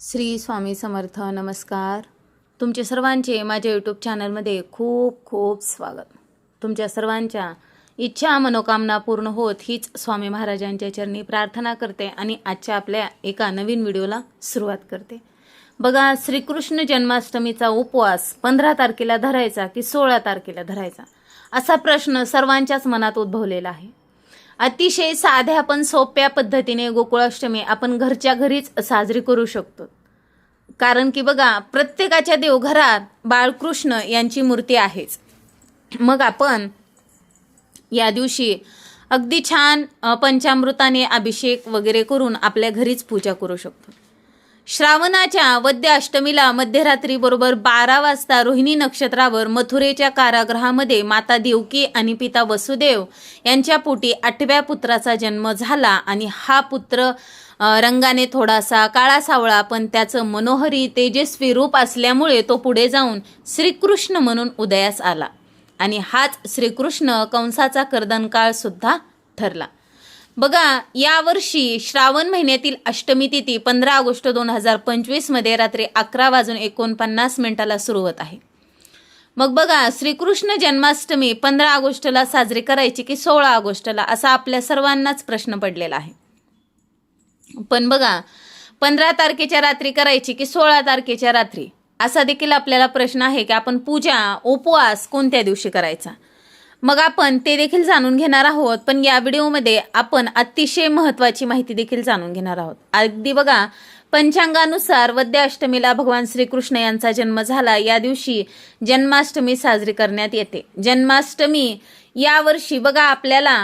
श्री स्वामी समर्थ नमस्कार. तुमचे सर्वांचे माझ्या यूट्यूब चॅनलमध्ये खूप खूप स्वागत. तुमच्या सर्वांच्या इच्छा मनोकामना पूर्ण होत हीच स्वामी महाराजांच्या चरणी प्रार्थना करते आणि आजच्या आपल्या एका नवीन व्हिडिओला सुरुवात करते. बघा श्रीकृष्ण जन्माष्टमीचा उपवास पंधरा तारखेला धरायचा की सोळा तारखेला धरायचा? असा प्रश्न सर्वांच्याच मनात उद्भवलेला आहे. अतिशय साध्या पण सोप्या पद्धतीने गोकुळाष्टमी आपण घरच्या घरीच साजरी करू शकतो. कारण की बघा प्रत्येकाच्या देवघरात बाळकृष्ण यांची मूर्ती आहेच. मग आपण या दिवशी अगदी छान पंचामृताने अभिषेक वगैरे करून आपल्या घरीच पूजा करू शकतो. श्रावणाच्या वद्य अष्टमीला मध्यरात्री बरोबर बारा वाजता रोहिणी नक्षत्रावर मथुरेच्या कारागृहामध्ये माता देवकी आणि पिता वसुदेव यांच्या पोटी आठव्या पुत्राचा जन्म झाला आणि हा पुत्र रंगाने थोडासा काळा सावळा पण त्याचं मनोहरी तेजस्वी रूप असल्यामुळे तो पुढे जाऊन श्रीकृष्ण म्हणून उदयास आला. आणि हाच श्रीकृष्ण कंसाचा कर्दनकाळ सुद्धा ठरला. बघा यावर्षी श्रावण महिन्यातील अष्टमी तिथी पंधरा ऑगस्ट दोन हजार पंचवीसमध्ये रात्री अकरा वाजून एकोणपन्नास मिनिटाला सुरू होत आहे. मग बघा श्रीकृष्ण जन्माष्टमी पंधरा ऑगस्टला साजरी करायची की सोळा ऑगस्टला? असा आपल्या सर्वांनाच प्रश्न पडलेला आहे. पण बघा पंधरा तारखेच्या रात्री करायची की सोळा तारखेच्या रात्री? असा देखील आपल्याला प्रश्न आहे की आपण पूजा उपवास कोणत्या दिवशी करायचा? मग आपण ते देखील जाणून घेणार आहोत पण या व्हिडिओमध्ये आपण अतिशय महत्त्वाची माहिती देखील जाणून घेणार आहोत. अगदी बघा पंचांगानुसार वद्य अष्टमीला भगवान श्रीकृष्ण यांचा जन्म झाला. या दिवशी जन्माष्टमी साजरी करण्यात येते. जन्माष्टमी यावर्षी बघा आपल्याला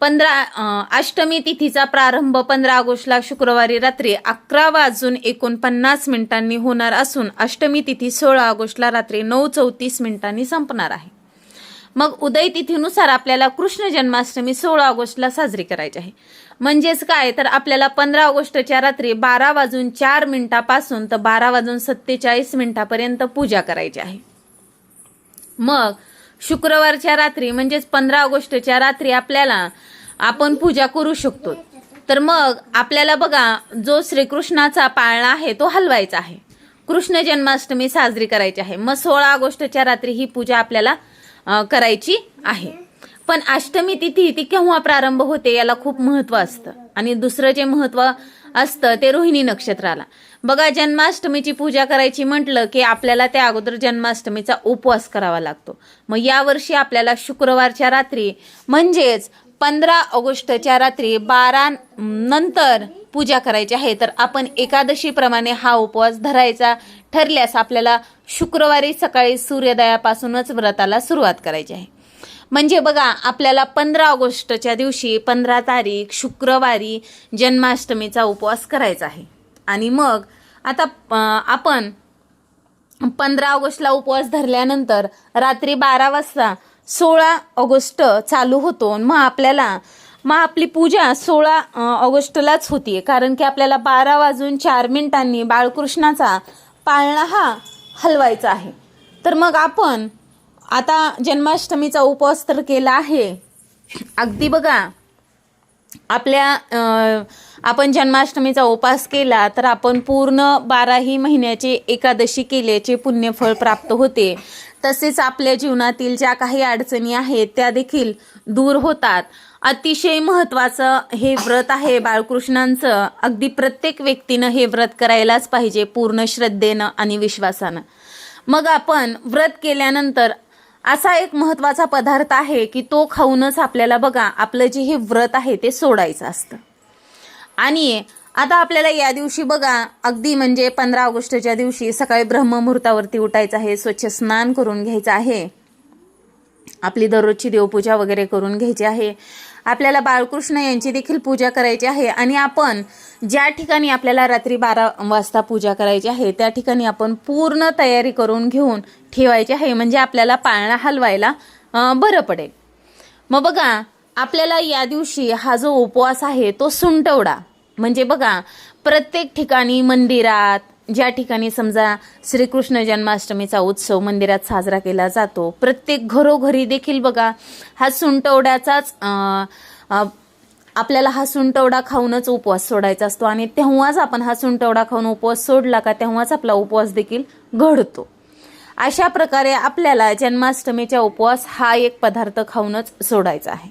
पंधरा अष्टमी तिथीचा प्रारंभ पंधरा ऑगस्टला शुक्रवारी रात्री अकरा वाजून एकोणपन्नास मिनिटांनी होणार असून अष्टमी तिथी सोळा ऑगस्टला रात्री नऊ चौतीस मिनिटांनी संपणार आहे. मग उदय तिथीनुसार आपल्याला कृष्ण जन्माष्टमी सोळा ऑगस्टला साजरी करायची आहे. म्हणजेच काय? तर आपल्याला पंधरा ऑगस्टच्या रात्री बारा वाजून चार मिनिटापासून तर बारा वाजून सत्तेचाळीस मिनिटापर्यंत पूजा करायची आहे. मग शुक्रवारच्या रात्री म्हणजेच पंधरा ऑगस्टच्या रात्री आपल्याला आपण पूजा करू शकतो. तर मग आपल्याला बघा जो श्रीकृष्णाचा पाळणा आहे तो हलवायचा आहे. कृष्ण जन्माष्टमी साजरी करायची आहे. मग सोळा ऑगस्टच्या रात्री ही पूजा आपल्याला करायची आहे. पण अष्टमी तिथी ती केव्हा प्रारंभ होते याला खूप महत्त्व असतं. आणि दुसरं जे महत्त्व असतं ते रोहिणी नक्षत्राला. बघा जन्माष्टमीची पूजा करायची म्हटलं की आपल्याला त्या अगोदर जन्माष्टमीचा उपवास करावा लागतो. मग यावर्षी आपल्याला शुक्रवारच्या रात्री म्हणजेच पंधरा ऑगस्टच्या रात्री बारा नंतर पूजा करायची आहे तर आपण एकादशीप्रमाणे हा उपवास धरायचा ठरल्यास आपल्याला शुक्रवारी सकाळी सूर्योदयापासूनच व्रताला सुरुवात करायची आहे. म्हणजे बघा आपल्याला पंधरा ऑगस्टच्या दिवशी पंधरा तारीख शुक्रवारी जन्माष्टमीचा उपवास करायचा आहे. आणि मग आता आपण पंधरा ऑगस्टला उपवास धरल्यानंतर रात्री बारा वाजता सोळा ऑगस्ट चालू होतो. मग आपल्याला मग आपली पूजा सोळा ऑगस्टलाच होतीये कारण की आपल्याला बारा वाजून चार मिनिटांनी बाळकृष्णाचा पाळणा हा हलवायचा आहे. तर मग आपण आता जन्माष्टमीचा उपवास तर केला आहे. अगदी बघा आपल्या आपण जन्माष्टमीचा उपास केला तर आपण पूर्ण बाराही महिन्याचे एकादशी केल्याचे पुण्यफळ प्राप्त होते. तसेच आपल्या जीवनातील ज्या काही अडचणी आहेत त्या देखील दूर होतात. अतिशय महत्त्वाचं हे व्रत आहे बाळकृष्णांचं. अगदी प्रत्येक व्यक्तीनं हे व्रत करायलाच पाहिजे पूर्ण श्रद्धेनं आणि विश्वासानं. मग आपण व्रत केल्यानंतर असा एक महत्त्वाचा पदार्थ आहे की तो खाऊनच आपल्याला बघा आपलं जे हे व्रत आहे ते सोडायचं असतं. आणि आता आपल्याला या दिवशी बघा अगदी म्हणजे पंधरा ऑगस्टच्या दिवशी सकाळी ब्रह्ममुहूर्तावरती उठायचं आहे स्वच्छ स्नान करून घ्यायचं आहे. आपली दररोजची देवपूजा वगैरे करून घ्यायची आहे. आपल्याला बाळकृष्ण यांची देखील पूजा करायची आहे आणि आपण ज्या ठिकाणी आपल्याला रात्री बारा वाजता पूजा करायची आहे त्या ठिकाणी आपण पूर्ण तयारी करून घेऊन ठेवायची आहे. म्हणजे आपल्याला पाळणा हलवायला बरं पडेल. मग बघा आपल्याला या दिवशी हा जो उपवास आहे तो सुंटवडा. म्हणजे बघा प्रत्येक ठिकाणी मंदिरात ज्या ठिकाणी समजा श्रीकृष्ण जन्माष्टमीचा उत्सव मंदिरात साजरा केला जातो प्रत्येक घरोघरी देखील बघा हा सुंटवड्याचाच आपल्याला हा सुंटवडा खाऊनच उपवास सोडायचा असतो आणि तेव्हाच आपण हा सुंटवडा खाऊन उपवास सोडला का तेव्हाच आपला उपवास देखील घडतो. अशा प्रकारे आपल्याला जन्माष्टमीच्या उपवास हा एक पदार्थ खाऊनच सोडायचा आहे.